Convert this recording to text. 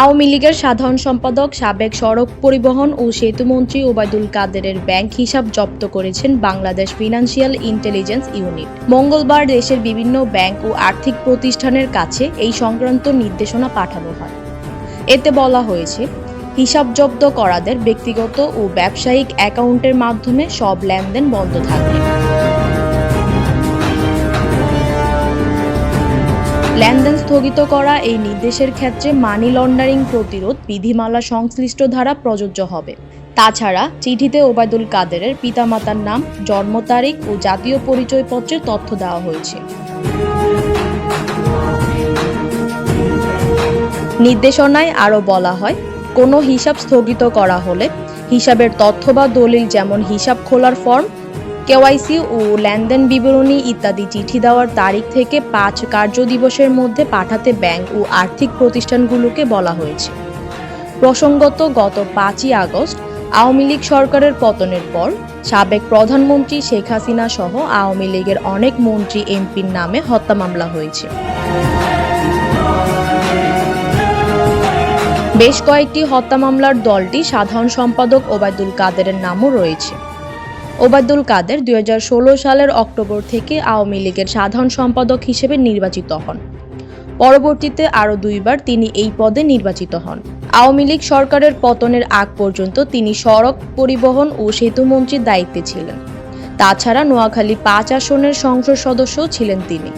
আওয়ামী লীগের সাধারণ সম্পাদক, সাবেক সড়ক পরিবহন ও সেতুমন্ত্রী ওবায়দুল কাদেরের ব্যাংক হিসাব জব্দ করেছেন বাংলাদেশ ফিনান্সিয়াল ইন্টেলিজেন্স ইউনিট। মঙ্গলবার দেশের বিভিন্ন ব্যাংক ও আর্থিক প্রতিষ্ঠানের কাছে এই সংক্রান্ত নির্দেশনা পাঠানো হয়। এতে বলা হয়েছে, হিসাব জব্দ করাদের ব্যক্তিগত ও ব্যবসায়িক অ্যাকাউন্টের মাধ্যমে সব লেনদেন বন্ধ থাকবে। লেনদেন স্থগিত করা এই নির্দেশের ক্ষেত্রে মানি লন্ডারিং প্রতিরোধ বিধিমালা সংশ্লিষ্ট ধারা প্রযোজ্য হবে। তাছাড়া, চিঠিতে ওবায়দুল কাদেরের পিতামাতার নাম, জন্ম তারিখ ও জাতীয় পরিচয়পত্রের তথ্য দেওয়া হয়েছে। নির্দেশনায় আরও বলা হয়, কোনো হিসাব স্থগিত করা হলে হিসাবের তথ্য বা দলিল যেমন হিসাব খোলার ফর্ম কেওয়াইসি ও লেনদেন বিবরণী ইত্যাদি চিঠি দেওয়ার তারিখ থেকে পাঁচ কার্য দিবসের মধ্যে পাঠাতে ব্যাংক ও আর্থিক প্রতিষ্ঠানগুলোকে বলা হয়েছে। প্রসঙ্গত, গত পাঁচই আগস্ট আওয়ামী লীগ সরকারের পতনের পর সাবেক প্রধানমন্ত্রী শেখ হাসিনা সহ আওয়ামী লীগের অনেক মন্ত্রী এমপির নামে হত্যা মামলা হয়েছে। বেশ কয়েকটি হত্যা মামলার দলটি সাধারণ সম্পাদক ওবায়দুল কাদেরের নামও রয়েছে। ওবায়দুল কাদের দুই সালের অক্টোবর থেকে আওয়ামী লীগের সাধারণ সম্পাদক হিসেবে নির্বাচিত হন। পরবর্তীতে আরও দুইবার তিনি এই পদে নির্বাচিত হন। আওয়ামী লীগ সরকারের পতনের আগ পর্যন্ত তিনি সড়ক পরিবহন ও সেতুমন্ত্রীর দায়িত্বে ছিলেন। তাছাড়া নোয়াখালী পাঁচ আসনের সংসদ সদস্যও ছিলেন তিনি।